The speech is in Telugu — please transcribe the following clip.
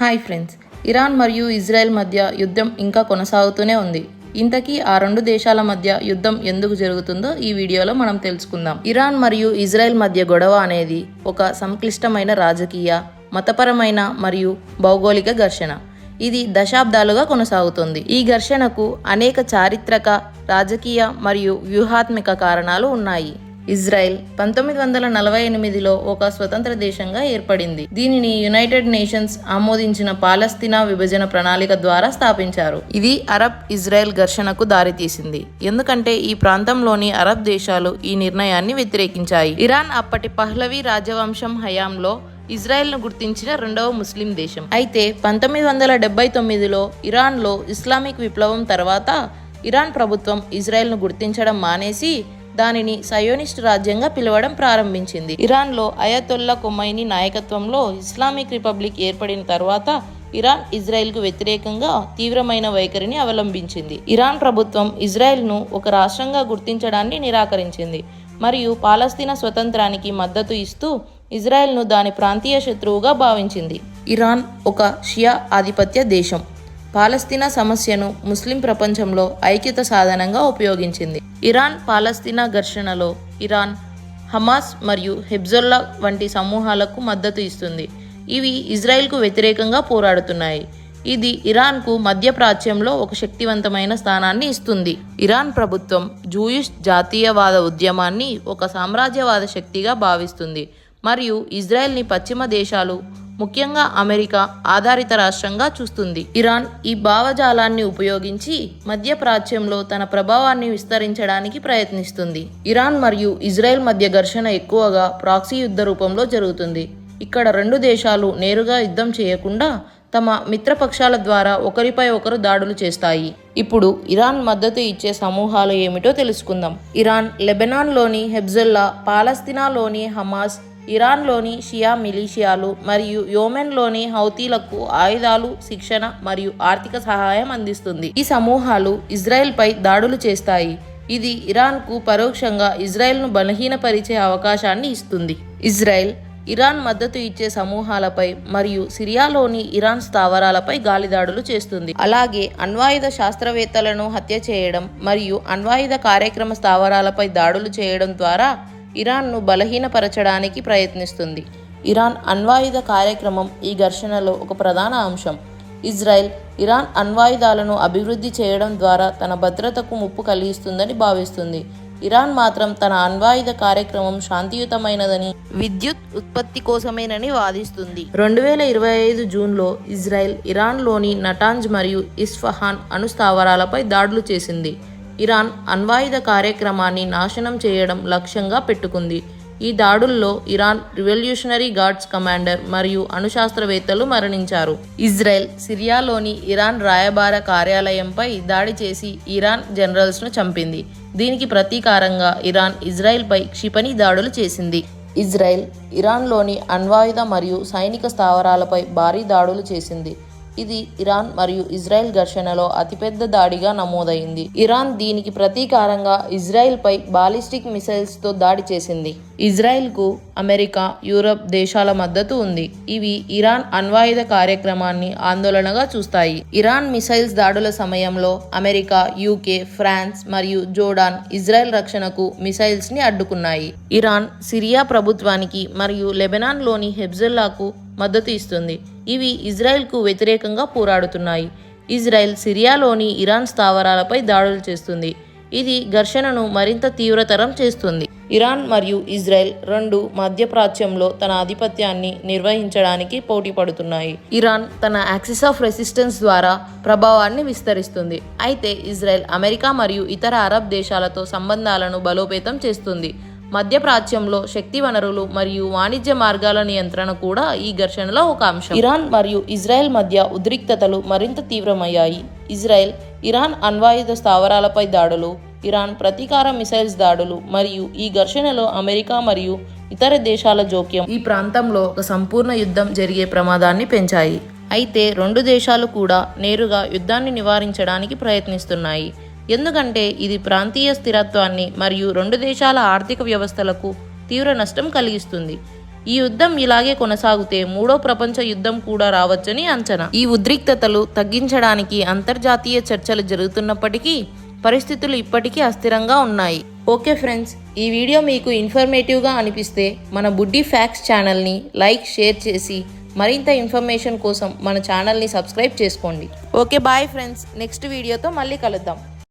హాయ్ ఫ్రెండ్స్ ఇరాన్ మరియు ఇజ్రాయెల్ మధ్య యుద్ధం ఇంకా కొనసాగుతూనే ఉంది. ఇంతకీ ఆ రెండు దేశాల మధ్య యుద్ధం ఎందుకు జరుగుతుందో ఈ వీడియోలో మనం తెలుసుకుందాం. ఇరాన్ మరియు ఇజ్రాయెల్ మధ్య గొడవ అనేది ఒక సంక్లిష్టమైన రాజకీయ మతపరమైన మరియు భౌగోళిక ఘర్షణ. ఇది దశాబ్దాలుగా కొనసాగుతుంది. ఈ ఘర్షణకు అనేక చారిత్రక రాజకీయ మరియు వ్యూహాత్మక కారణాలు ఉన్నాయి. ఇజ్రాయెల్ పంతొమ్మిది వందల నలభై ఎనిమిదిలో ఒక స్వతంత్ర దేశంగా ఏర్పడింది. దీనిని యునైటెడ్ నేషన్స్ ఆమోదించిన పాలస్తీనా విభజన ప్రణాళిక ద్వారా స్థాపించారు. ఇది అరబ్ ఇజ్రాయెల్ ఘర్షణకు దారితీసింది. ఎందుకంటే ఈ ప్రాంతంలోని అరబ్ దేశాలు ఈ నిర్ణయాన్ని వ్యతిరేకించాయి. ఇరాన్ అప్పటి పహ్లవీ రాజవంశం హయాంలో ఇజ్రాయెల్ను గుర్తించిన రెండవ ముస్లిం దేశం. అయితే పంతొమ్మిది వందల డెబ్బై తొమ్మిదిలో ఇరాన్లో ఇస్లామిక్ విప్లవం తర్వాత ఇరాన్ ప్రభుత్వం ఇజ్రాయెల్ను గుర్తించడం మానేసి దానిని సయోనిస్ట్ రాజ్యంగా పిలవడం ప్రారంభించింది. ఇరాన్లో అయతొల్లా కొమైని నాయకత్వంలో ఇస్లామిక్ రిపబ్లిక్ ఏర్పడిన తర్వాత ఇరాన్ ఇజ్రాయెల్కు వ్యతిరేకంగా తీవ్రమైన వైఖరిని అవలంబించింది. ఇరాన్ ప్రభుత్వం ఇజ్రాయెల్ను ఒక రాష్ట్రంగా గుర్తించడాన్ని నిరాకరించింది. మరియు పాలస్తీనా స్వతంత్రానికి మద్దతు ఇస్తూ ఇజ్రాయెల్ను దాని ప్రాంతీయ శత్రువుగా భావించింది. ఇరాన్ ఒక షియా ఆధిపత్య దేశం. పాలస్తీనా సమస్యను ముస్లిం ప్రపంచంలో ఐక్యత సాధనంగా ఉపయోగించింది. ఇరాన్ పాలస్తీనా ఘర్షణలో ఇరాన్ హమాస్ మరియు హెబ్జొల్లా వంటి సమూహాలకు మద్దతు ఇస్తుంది. ఇవి ఇజ్రాయెల్కు వ్యతిరేకంగా పోరాడుతున్నాయి. ఇది ఇరాన్కు మధ్యప్రాచ్యంలో ఒక శక్తివంతమైన స్థానాన్ని ఇస్తుంది. ఇరాన్ ప్రభుత్వం జూయిష్ జాతీయవాద ఉద్యమాన్ని ఒక సామ్రాజ్యవాద శక్తిగా భావిస్తుంది. మరియు ఇజ్రాయెల్ని పశ్చిమ దేశాలు ముఖ్యంగా అమెరికా ఆధారిత రాష్ట్రంగా చూస్తుంది. ఇరాన్ ఈ భావజాలాన్ని ఉపయోగించి మధ్య ప్రాచ్యంలో తన ప్రభావాన్ని విస్తరించడానికి ప్రయత్నిస్తుంది. ఇరాన్ మరియు ఇజ్రాయెల్ మధ్య ఘర్షణ ఎక్కువగా ప్రాక్సీ యుద్ధ రూపంలో జరుగుతుంది. ఇక్కడ రెండు దేశాలు నేరుగా యుద్ధం చేయకుండా తమ మిత్రపక్షాల ద్వారా ఒకరిపై ఒకరు దాడులు చేస్తాయి. ఇప్పుడు ఇరాన్ మద్దతు ఇచ్చే సమూహాలు ఏమిటో తెలుసుకుందాం. ఇరాన్ లెబెనాన్లోని హెబ్జల్లా పాలస్తీనాలోని హమాస్ ఇరాన్లోని షియా మిలీషియాలు మరియు యోమెన్లోని హౌతీలకు ఆయుధాలు శిక్షణ మరియు ఆర్థిక సహాయం అందిస్తుంది. ఈ సమూహాలు ఇజ్రాయెల్పై దాడులు చేస్తాయి. ఇది ఇరాన్కు పరోక్షంగా ఇజ్రాయెల్ను బలహీనపరిచే అవకాశాన్ని ఇస్తుంది. ఇజ్రాయెల్ ఇరాన్ మద్దతు ఇచ్చే సమూహాలపై మరియు సిరియాలోని ఇరాన్ స్థావరాలపై గాలిదాడులు చేస్తుంది. అలాగే అణ్వాయుధ శాస్త్రవేత్తలను హత్య చేయడం మరియు అణ్వాయుధ కార్యక్రమ స్థావరాలపై దాడులు చేయడం ద్వారా ఇరాన్ను బలహీనపరచడానికి ప్రయత్నిస్తుంది. ఇరాన్ అణ్వాయుధ కార్యక్రమం ఈ ఘర్షణలో ఒక ప్రధాన అంశం. ఇజ్రాయెల్ ఇరాన్ అణ్వాయుధాలను అభివృద్ధి చేయడం ద్వారా తన భద్రతకు ముప్పు కలిగిస్తుందని భావిస్తుంది. ఇరాన్ మాత్రం తన అణ్వాయుధ కార్యక్రమం శాంతియుతమైనదని విద్యుత్ ఉత్పత్తి కోసమేనని వాదిస్తుంది. రెండు వేల ఇరవై ఐదు జూన్లో ఇజ్రాయెల్ ఇరాన్లోని నటాంజ్ మరియు ఇస్ఫహాన్ అణు స్థావరాలపై దాడులు చేసింది. ఇరాన్ అణ్వాయుధ కార్యక్రమాన్ని నాశనం చేయడం లక్ష్యంగా పెట్టుకుంది. ఈ దాడుల్లో ఇరాన్ రివల్యూషనరీ గార్డ్స్ కమాండర్ మరియు అణుశాస్త్రవేత్తలు మరణించారు. ఇజ్రాయెల్ సిరియాలోని ఇరాన్ రాయబార కార్యాలయంపై దాడి చేసి ఇరాన్ జనరల్స్ను చంపింది. దీనికి ప్రతీకారంగా ఇరాన్ ఇజ్రాయెల్పై క్షిపణి దాడులు చేసింది. ఇజ్రాయెల్ ఇరాన్లోని అణ్వాయుధ మరియు సైనిక స్థావరాలపై భారీ దాడులు చేసింది. ఇది ఇరాన్ మరియు ఇజ్రాయెల్ ఘర్షణలో అతిపెద్ద దాడిగా నమోదైంది. ఇరాన్ దీనికి ప్రతీకారంగా ఇజ్రాయెల్పై బాలిస్టిక్ మిసైల్స్తో దాడి చేసింది. ఇజ్రాయెల్కు అమెరికా యూరప్ దేశాల మద్దతు ఉంది. ఇవి ఇరాన్ అణ్వాయుధ కార్యక్రమాన్ని ఆందోళనగా చూస్తాయి. ఇరాన్ మిసైల్స్ దాడుల సమయంలో అమెరికా యూకే ఫ్రాన్స్ మరియు జోర్డాన్ ఇజ్రాయెల్ రక్షణకు మిసైల్స్ని అడ్డుకున్నాయి. ఇరాన్ సిరియా ప్రభుత్వానికి మరియు లెబనాన్లోని హెబ్జల్లాకు మద్దతు ఇస్తుంది. ఇవి ఇజ్రాయెల్కు వ్యతిరేకంగా పోరాడుతున్నాయి. ఇజ్రాయెల్ సిరియాలోని ఇరాన్ స్థావరాలపై దాడులు చేస్తుంది. ఇది ఘర్షణను మరింత తీవ్రతరం చేస్తుంది. ఇరాన్ మరియు ఇజ్రాయెల్ రెండు మధ్యప్రాచ్యంలో తన ఆధిపత్యాన్ని నిర్వహించడానికి పోటీ పడుతున్నాయి ఇరాన్ తన యాక్సిస్ ఆఫ్ రెసిస్టెన్స్ ద్వారా ప్రభావాన్ని విస్తరిస్తుంది. అయితే ఇజ్రాయెల్ అమెరికా మరియు ఇతర అరబ్ దేశాలతో సంబంధాలను బలోపేతం చేస్తుంది. మధ్యప్రాచ్యంలో శక్తి వనరులు మరియు వాణిజ్య మార్గాల నియంత్రణ కూడా ఈ ఘర్షణలో ఒక అంశం. ఇరాన్ మరియు ఇజ్రాయెల్ మధ్య ఉద్రిక్తతలు మరింత తీవ్రమయ్యాయి. ఇజ్రాయెల్ ఇరాన్ అణ్వాయుధ స్థావరాలపై దాడులు ఇరాన్ ప్రతీకార మిసైల్స్ దాడులు మరియు ఈ ఘర్షణలో అమెరికా మరియు ఇతర దేశాల జోక్యం ఈ ప్రాంతంలో ఒక సంపూర్ణ యుద్ధం జరిగే ప్రమాదాన్ని పెంచాయి. అయితే రెండు దేశాలు కూడా నేరుగా యుద్ధాన్ని నివారించడానికి ప్రయత్నిస్తున్నాయి. ఎందుకంటే ఇది ప్రాంతీయ స్థిరత్వాన్ని మరియు రెండు దేశాల ఆర్థిక వ్యవస్థలకు తీవ్ర నష్టం కలిగిస్తుంది. ఈ యుద్ధం ఇలాగే కొనసాగితే మూడో ప్రపంచ యుద్ధం కూడా రావచ్చని అంచనా. ఈ ఉద్రిక్తతలు తగ్గించడానికి అంతర్జాతీయ చర్చలు జరుగుతున్నప్పటికీ పరిస్థితులు ఇప్పటికీ అస్థిరంగా ఉన్నాయి. ఓకే ఫ్రెండ్స్ ఈ వీడియో మీకు ఇన్ఫర్మేటివ్గా అనిపిస్తే మన బుడ్డి ఫ్యాక్స్ ఛానల్ని లైక్ షేర్ చేసి మరింత ఇన్ఫర్మేషన్ కోసం మన ఛానల్ని సబ్స్క్రైబ్ చేసుకోండి. Okay bye friends. నెక్స్ట్ వీడియోతో మళ్ళీ కలుద్దాం.